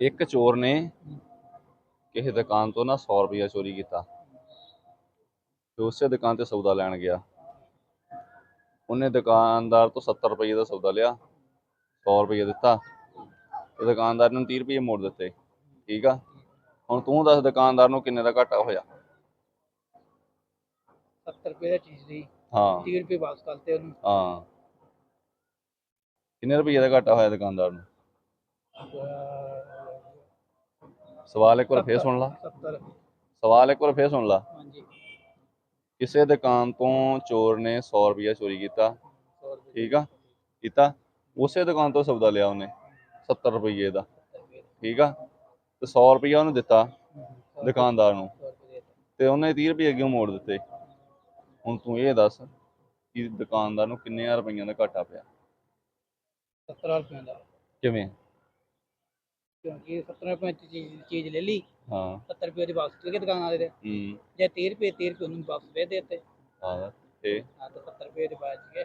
ਇੱਕ ਚੋਰ ਨੇ ਕਿਸੇ ਦੁਕਾਨ ਤੋਂ ਨਾ 100 ਰੁਪਇਆ ਚੋਰੀ ਕੀਤਾ ਤੇ ਉਸੇ ਦੁਕਾਨ ਤੇ ਸੌਦਾ ਲੈਣ ਗਿਆ। ਉਹਨੇ ਦੁਕਾਨਦਾਰ ਤੋਂ 70 ਰੁਪਏ ਦਾ ਸੌਦਾ ਲਿਆ 100 ਰੁਪਏ ਦਿੱਤਾ ਤੇ ਦੁਕਾਨਦਾਰ ਨੂੰ 30 ਰੁਪਏ ਮੋੜ ਦਿੱਤੇ। ਠੀਕ ਆ? ਹੁਣ ਤੂੰ ਦੱਸ ਦੁਕਾਨਦਾਰ ਨੂੰ ਕਿੰਨੇ ਦਾ ਘਾਟਾ ਹੋਇਆ? 70 ਰੁਪਏ ਦੀ ਚੀਜ਼ ਦੀ ਹਾਂ। 30 ਰੁਪਏ ਵਾਪਸ ਕਰਤੇ ਉਹਨੂੰ। ਹਾਂ। ਕਿੰਨੇ ਰੁਪਏ ਦਾ ਘਾਟਾ ਹੋਇਆ ਦੁਕਾਨਦਾਰ ਨੂੰ? ਸਵਾਲ ਇੱਕ ਵਾਰ ਫੇਰ ਸੁਣ ਲਾ। 70 ਸਵਾਲ ਇੱਕ ਵਾਰ ਫੇਰ ਸੁਣ ਲਾ। ਹਾਂਜੀ। ਕਿਸੇ ਦੁਕਾਨ ਤੋਂ ਚੋਰ ਨੇ 100 ਰੁਪਇਆ ਚੋਰੀ ਕੀਤਾ। 100 ਰੁਪਏ ਠੀਕ ਆ? ਕੀਤਾ। ਉਸੇ ਦੁਕਾਨ ਤੋਂ ਸੌਦਾ ਲਿਆ ਉਹਨੇ 70 ਰੁਪਏ ਦਾ। ਠੀਕ ਆ? ਤੇ 100 ਰੁਪਇਆ ਉਹਨੂੰ ਦਿੱਤਾ ਦੁਕਾਨਦਾਰ ਨੂੰ। 100 ਰੁਪਏ ਦੇ ਤੇ ਉਹਨੇ 30 ਰੁਪਏ ਅੱਗੇ ਮੋੜ ਦਿੱਤੇ। ਹੁਣ ਤੂੰ ਇਹ ਦੱਸ ਕਿ ਦੁਕਾਨਦਾਰ ਨੂੰ ਕਿੰਨੇ ਰੁਪਈਆਂ ਦਾ ਘਾਟਾ ਪਿਆ? 70 ਰੁਪਏ ਦਾ। ਕਿਵੇਂ? ਕਿਉਂਕਿ 70 ਰੁਪਏ ਦੀ ਚੀਜ਼ ਚੀਜ਼ ਲੈ ਲਈ। ਹਾਂ। 70 ਰੁਪਏ ਦੀ ਵਾਪਸ ਕਰਕੇ ਦੁਕਾਨ ਵਾਲੇ ਦੇ। ਹੂੰ। ਜੇ 30 ਰੁਪਏ 30 ਰੁਪਏ ਉਹਨੂੰ ਵਾਪਸ ਦੇ ਦਿੱਤੇ ਹਾਂ ਤੇ? ਹਾਂ ਤਾਂ 70 ਰੁਪਏ ਦੇ ਬਾਅਦ ਗਏ।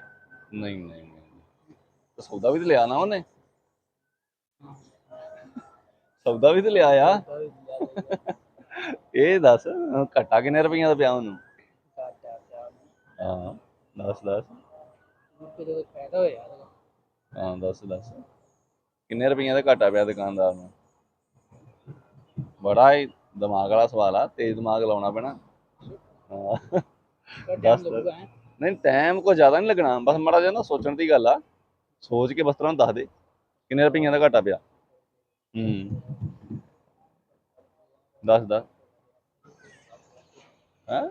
ਨਹੀਂ ਨਹੀਂ ਨਹੀਂ ਤੇ ਸੌਦਾ ਵੀ ਤੇ ਲਿਆ ਨਾ ਉਹਨੇ? ਸੌਦਾ ਵੀ ਤੇ ਲਿਆ ਆ? ਇਹ ਦੱਸ ਘਾਟਾ ਕਿੰਨੇ ਰੁਪਈਆਂ ਦਾ ਪਿਆ ਉਹਨੂੰ? ਹਾਂ ਦੱਸ ਦੱਸ। ਰੁਪਏ ਦਾ ਫਾਇਦਾ ਹੋਇਆ। ਇਹਦਾ। ਹਾਂ ਦੱਸ ਦੱਸ। ਕਿੰਨੇ ਰੁਪਈਆਂ ਦਾ ਘਾਟਾ ਪਿਆ ਦੁਕਾਨਦਾਰ ਨੂੰ? ਬੜਾ ਹੀ ਦਿਮਾਗ ਵਾਲਾ ਸਵਾਲ ਆ ਤੇਜ਼ ਦਿਮਾਗ ਲਾਉਣਾ ਪੈਣਾ। ਹਾਂ ਪਰ ਦੱਸ। ਟਾਈਮ ਲੱਗੂਗਾ ਹੈਂ। ਨਹੀਂ ਟਾਈਮ ਕੋ ਜ਼ਿਆਦਾ ਨਹੀਂ ਲੱਗਣਾ ਬਸ ਮਾੜਾ ਜਿਹਾ ਨਾ ਸੋਚਣ ਦੀ ਗੱਲ ਆ। ਸੋਚ ਕੇ ਬਸ ਤੁਹਾਨੂੰ ਦੱਸ ਦੇ ਕਿੰਨੇ ਰੁਪਈਆਂ ਦਾ ਘਾਟਾ ਪਿਆ। ਹੂੰ। ਦੱਸ ਦੱਸ। ਹੈ?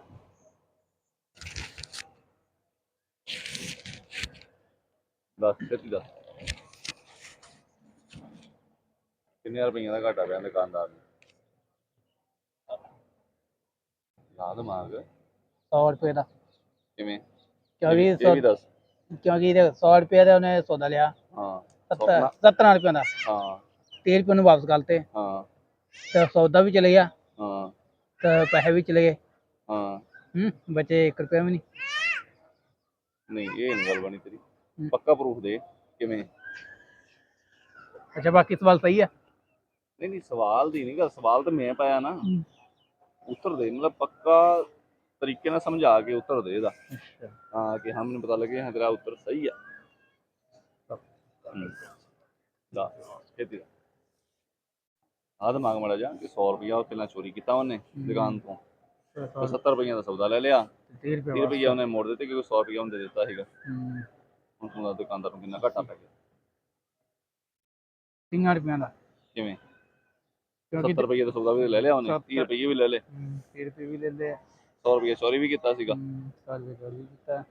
ਦੱਸ ਕਿੱਥੇ ਦੱਸ। ਕਿੰਨੇ ਰੁਪਈਆਂ ਦਾ ਘਾਟਾ ਪਿਆ ਦੁਕਾਨਦਾਰ ਨੂੰ? ਲਾ ਦਿਮਾਗ 100 ਰੁਪਏ ਦਾ। ਕਿਵੇਂ? ਕਿਉਂਕਿ ਇਹ ਵੀ ਸੌ- ਦੱਸ। ਕਿਉਂਕਿ ਇਹਦੇ 100 ਰੁਪਏ ਦਾ ਉਹਨੇ ਸੌਦਾ ਲਿਆ। ਹਾਂ 70 70 ਰੁਪਏ ਦਾ। ਹਾਂ। 30 ਰੁਪਏ ਨੂੰ ਵਾਪਸ ਕਰਤੇ। ਹਾਂ। ਤੇ ਸੌਦਾ ਵੀ ਚਲੇ ਗਿਆ। ਹਾਂ। ਤੇ ਪੈਸੇ ਵੀ ਚਲੇ ਗਏ। ਹਾਂ। ਹੂੰ ਬਚੇ 1 ਰੁਪਏ ਵੀ ਨਹੀਂ। ਨਹੀਂ ਇਹ ਨਹੀਂ ਗੱਲ ਬਣੀ ਤੇਰੀ। ਪੱਕਾ ਪ੍ਰੂਫ ਦੇ। ਕਿਵੇਂ? ਅੱਛਾ ਬਾਕੀ ਸਵਾਲ ਸਹੀ ਹੈ ਨਹੀਂ ਨਹੀਂ ਸਵਾਲ ਦੀ ਨਹੀਂ ਗੱਲ। ਸਵਾਲ ਤਾਂ ਮੈਂ ਪਾਇਆ ਨਾ। ਉੱਤਰ ਦੇ ਮਤਲਬ ਪੱਕਾ ਤਰੀਕੇ ਨਾਲ ਸਮਝਾ ਕੇ ਉੱਤਰ ਦੇ ਇਹਦਾ। ਹਾਂ ਕਿ ਹਾਂ ਮੈਨੂੰ ਪਤਾ ਲੱਗੇ ਹਾਂ ਤੇਰਾ ਉੱਤਰ ਸਹੀ ਆ। ਦਾ ਖੇਤੀ ਆ ਦਿਮਾਗ ਮੜਾ ਜਾ ਕਿ 100 ਰੁਪਇਆ ਉਹ ਪਹਿਲਾਂ ਚੋਰੀ ਕੀਤਾ ਉਹਨੇ ਦੁਕਾਨ ਤੋਂ। ਤੇ 70 ਰੁਪਈਆ ਦਾ ਸੌਦਾ ਲੈ ਲਿਆ। 30 30 ਰੁਪਏ ਰੁਪਈਆ ਉਹਨੇ ਮੋੜ ਦਿੱਤੇ ਕਿਉਂਕਿ 100 ਰੁਪਈਆ ਉਹਨੇ ਦੇ ਦਿੱਤਾ ਸੀਗਾ। ਹੂੰ। ਹੁਣ ਤੂੰ ਦਾ ਦੁਕਾਨਦਾਰ ਨੂੰ ਕਿੰਨਾ ਘਾਟਾ ਪੈ ਗਿਆ। 30 ਰੁਪਏ ਦਾ? ਕਿਵੇਂ? 70 ਰੁਪਏ ਦਾ ਸੌਦਾ ਵੀ ਲੈ ਲਿਆ ਉਹਨੇ 30 ਰੁਪਏ ਵੀ ਲੈ ਹੂੰ, 30 ਰੁਪਏ ਵੀ ਲੈ ਲਏ। 100 ਰੁਪਏ ਚੋਰੀ ਵੀ ਕੀਤਾ ਸੀਗਾ। 100 ਰੁਪਏ ਚੋਰੀ ਵੀ ਕੀਤਾ।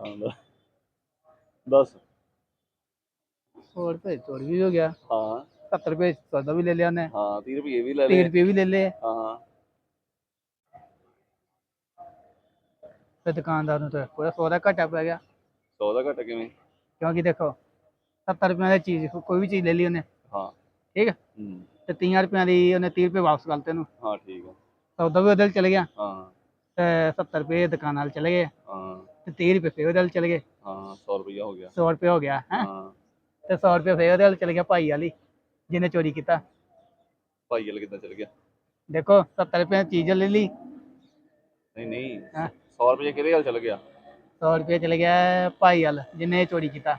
ਹਾਂ ਦੱਸ। ਦੱਸ 100 ਰੁਪਏ ਚੋਰੀ ਵੀ ਹੋ ਗਿਆ। ਹਾਂ। 70 ਰੁਪਏ ਸੌਦਾ ਵੀ ਲੈ ਲਿਆ ਉਹਨੇ। ਹਾਂ 30 ਰੁਪਏ ਵੀ ਲੈ 30 ਲਏ। ਰੁਪਏ ਵੀ ਲੈ ਲਏ। ਹਾਂ ਤੇ ਦੁਕਾਨਦਾਰ ਨੂੰ ਤਾਂ ਪੂਰਾ ਸੌਦਾ ਘਾਟਾ ਪੈ ਗਿਆ। 100 ਦਾ ਘਾਟਾ ਕਿਵੇਂ? ਕਿਉਂਕਿ ਦੇਖੋ 70 ਰੁਪਏ ਦੀ ਚੀਜ਼ ਕੋਈ ਵੀ ਚੀਜ਼ ਲੈ ਲਈ ਉਹਨੇ। ਹਾਂ। ਠੀਕ ਹੈ ਹੂੰ। ਤੇ 30 ਰੁਪਏ ਦੀ ਉਹਨੇ 30 ਰੁਪਏ ਵਾਪਸ ਕਰਤੇ ਉਹਨੂੰ। ਹਾਂ ਠੀਕ ਆ। ਸੌਦਾ ਵੀ ਉਹਦੇ ਨਾਲ ਚਲੇ ਗਿਆ। ਹਾਂ। ਤੇ 70 ਰੁਪਏ ਦੁਕਾਨ ਵਾਲੇ ਚਲੇ ਗਏ। ਹਾਂ। ਤੇ 30 ਰੁਪਏ ਫੇਰ ਉਹਦੇ ਨਾਲ ਚਲੇ ਗਏ। ਹਾਂ 100 ਰੁਪਇਆ ਹੋ ਗਿਆ। 100 ਰੁਪਏ ਹੋ ਗਿਆ ਹੈ? ਹਾਂ। ਤੇ 100 ਰੁਪਏ ਫੇਰ ਉਹਦੇ ਨਾਲ ਚਲੇ ਗਿਆ ਭਾਈ ਵਾਲੀ ਜਿਹਨੇ ਚੋਰੀ ਕੀਤਾ। ਭਾਈ ਵਾਲ ਕਿੱਦਾਂ ਚਲ ਗਿਆ? ਦੇਖੋ 70 ਰੁਪਏ ਦੀ ਚੀਜ਼ ਲੈ ਲਈ। ਨਹੀਂ ਨਹੀਂ। ਹਾਂ। 100 ਰੁਪਏ ਕਿਹਦੇ ਹਾਲ ਚਲ ਗਿਆ? 100 ਰੁਪਏ ਚਲੇ ਗਿਆ ਭਾਈ ਵਾਲ ਜਿਹਨੇ ਚੋਰੀ ਕੀਤਾ।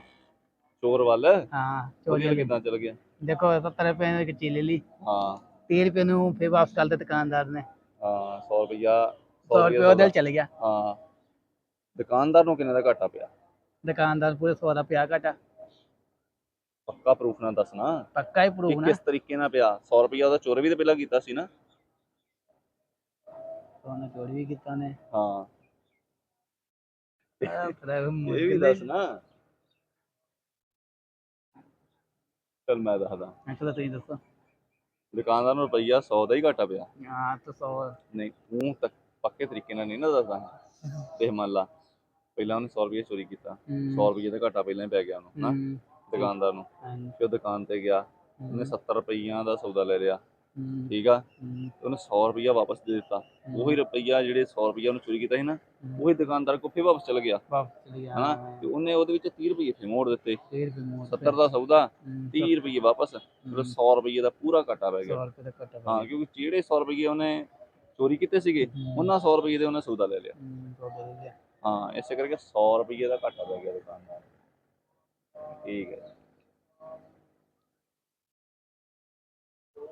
ਚੋਰ ਵੱਲ? ਹਾਂ ਚੋਰੀ ਕਿੱਦਾਂ ਚਲ ਗਿਆ? ਦੇਖੋ 70 ਰੁਪਏ ਦੀ ਇੱਕ ਚੀਜ਼ ਲੈ ਲਈ। ਹਾਂ। 30 ਰੁਪਏ ਨੂੰ ਫੇਰ ਵਾਪਸ ਕਰ ਦਿੱਤਾ ਦੁਕਾਨਦਾਰ ਨੇ। ਹਾਂ 100 ਰੁਪਇਆ 100 ਰੁਪਏ ਉਹਦੇ ਚਲੇ ਗਿਆ। ਹਾਂ। ਦੁਕਾਨਦਾਰ ਨੂੰ ਕਿੰਨੇ ਦਾ ਘਾਟਾ ਪਿਆ? ਦੁਕਾਨਦਾਰ ਪੂਰੇ 100 ਦਾ ਪਿਆ ਘਾਟਾ। ਪੱਕਾ ਪ੍ਰੂਫ ਨਾਲ ਦੱਸਣਾ। ਪੱਕਾ ਹੀ ਕਿ ਪ੍ਰੂਫ ਨਾ। ਕਿਸ ਤਰੀਕੇ ਨਾਲ ਪਿਆ? 100 ਰੁਪਇਆ ਉਹਦਾ ਚੋਰੀ ਵੀ ਤੇ ਪਹਿਲਾਂ ਕੀਤਾ ਸੀ ਨਾ। ਉਹਨੇ ਚੋਰੀ ਵੀ ਕੀਤਾ ਨੇ ਹਾਂ। ਇਹ ਵੀ ਮੁਸ਼ਕਿਲ ਦੱਸ ਨਾ ਚਲ ਮੈਂ ਦੱਸਦਾ। ਹੈ ਚਲੋ ਤੁਸੀਂ ਦੱਸੋ। ਦੁਕਾਨਦਾਰ ਨੂੰ ਰੁਪਈਆ 100 ਦਾ ਹੀ ਘਾਟਾ ਪਿਆ। ਹਾਂ ਤਾਂ 100 ਨਹੀਂ ਤੂੰ ਤੱਕ ਪੱਕੇ ਤਰੀਕੇ ਨਾਲ ਨਹੀਂ ਨਾ ਦੱਸਦਾ। ਦੇਖ ਮੰਨ ਲਾ ਪਹਿਲਾਂ ਉਹਨੇ 100 ਰੁਪਏ ਚੋਰੀ ਕੀਤਾ। 100 ਰੁਪਏ ਦਾ ਘਾਟਾ ਪਹਿਲਾਂ ਹੀ ਪੈ ਗਿਆ ਉਹਨੂੰ ਨਾ ਦੁਕਾਨਦਾਰ ਨੂੰ। ਫਿਰ ਦੁਕਾਨ ਤੇ ਗਿਆ। ਉਹਨੇ 70 ਰੁਪਈਆਂ ਦਾ ਸੌਦਾ ਲੈ ਲਿਆ। ਠੀਕ ਆ? ਉਹਨੇ 100 ਰੁਪਈਆ ਵਾਪਸ ਦੇ ਦਿੱਤਾ। ਉਹੀ ਰੁਪਈਆ ਜਿਹੜੇ 100 ਰੁਪਈਆ ਉਹਨੇ ਚੋਰੀ ਕੀਤਾ ਸੀ ਨਾ ਉਹੀ ਦੁਕਾਨਦਾਰ ਕੋਲ ਫੇਰ ਵਾਪਸ ਚਲ ਗਿਆ। ਵਾਪਸ ਚਲੀ ਗਿਆ। ਹਨਾ? ਤੇ ਉਹਨੇ ਉਹਦੇ ਵਿੱਚ 30 ਰੁਪਈਏ ਫੇਰ ਮੋੜ ਦਿੱਤੇ। 30 ਰੁਪਏ ਮੋੜ 70 ਦਾ ਸੌਦਾ ਹੂੰ, 30 ਰੁਪਈਏ ਵਾਪਸ। ਫਿਰ 100 ਰੁਪਈਏ ਦਾ ਪੂਰਾ ਘਾਟਾ ਪੈ ਗਿਆ। 100 ਰੁਪਏ ਦਾ ਘਟਾ ਹਾਂ ਕਿਉਂਕਿ ਜਿਹੜੇ 100 ਰੁਪਈਏ ਉਹਨੇ ਚੋਰੀ ਕੀਤੇ ਸੀਗੇ ਉਹਨਾਂ 100 ਰੁਪਈਏ ਦੇ ਉਹਨੇ ਸੌਦਾ ਲੈ ਲਿਆ। ਹਾਂ ਇਸੇ ਕਰਕੇ 100 ਰੁਪਈਏ ਦਾ ਘਾਟਾ ਪੈ ਗਿਆ ਦੁਕਾਨਦਾਰ। ਠੀਕ ਹੈ।